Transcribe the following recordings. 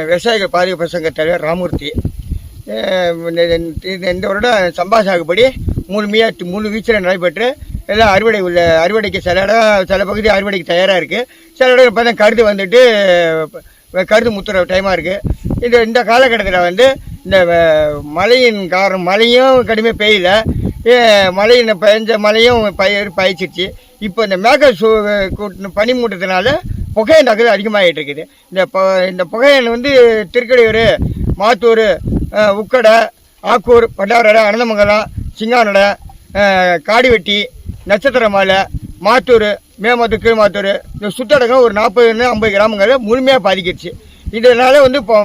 விவசாயிகள் பாதுகாப்பு சங்க தலைவர் ராமூர்த்தி. இந்த- இந்த- வருடம் சம்பா சாகுபடி முழுமையாக முழு வீச்சில் நடைபெற்று எல்லாம் அறுவடை உள்ள அறுவடைக்கு சில இடம் சில பகுதி அறுவடைக்கு தயாராக இருக்குது சில இடம் இப்போ தான் கருது வந்துட்டு கருது முத்துற டைமாக இருக்குது இந்த இந்த காலகட்டத்தில் வந்து இந்த மழையின் காரணம் மழையும் கடுமையாக பெய்யல. மழையின் பெஞ்ச மழையும் பயிர் பயிச்சிருச்சு இப்போ இந்த மேக சூ கூட்டின பனிமூட்டத்தினால புகையண்டாக்குது அதிகமாகிட்டு இருக்குது. இந்த இந்த புகையன் வந்து திருக்கடையூர் மாத்தூர் உக்கடை ஆக்கூர் பண்டாரடை அனந்தமங்கலம் சிங்கானடை காடிவெட்டி நட்சத்திர மாலை மாத்தூர் மேமாத்தூர் கீழ்மாத்தூர் இந்த சுத்தடகம் ஒரு நாற்பதுலேருந்து ஐம்பது கிராமங்களை முழுமையாக பாதிக்கிடுச்சு. இதனால வந்து இப்போ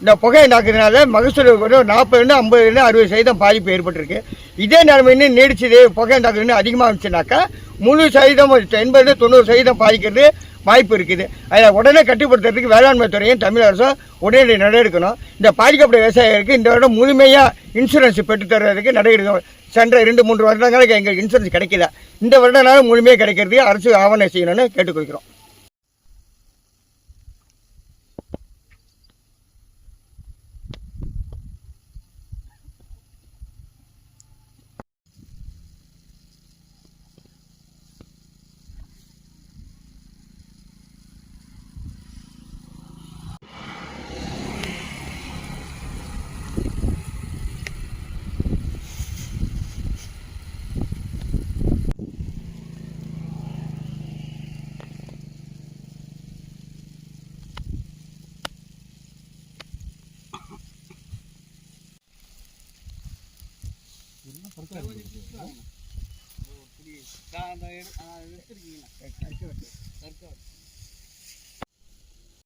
இந்த புகை நாக்குறதுனால மகசூல் ஒரு நாற்பதுலேருந்து ஐம்பதுலேருந்து அறுபது சதவீதம் பாதிப்பு ஏற்பட்டிருக்கு. இதே நிலைமை இன்னும் நீடிச்சது புகை நாக்குறது அதிகமாக இருந்துச்சுனாக்கா முழு சதவீதம் எண்பது தொண்ணூறு சதவீதம் பாதிக்கிறது வாய்ப்பு இருக்குது. அதை உடனே கட்டுப்படுத்துறதுக்கு வேளாண்மை துறையும் தமிழ் அரசும் உடனடி நடவடிக்கணும் இந்த பாதிக்கப்பட்ட விவசாயிகளுக்கு இந்த வருடம் முழுமையாக இன்சூரன்ஸ் பெற்று தர்றதுக்கு நடவடிக்கை சென்ற ரெண்டு மூன்று வருடங்களுக்கு எங்களுக்கு இன்சூரன்ஸ் கிடைக்கல. இந்த வருடனால முழுமையாக கிடைக்கிறதுக்கு அரசு ஆவணம் செய்யணும்னு கேட்டுக்கொள்கிறோம். எடுத்துருக்கீங்களா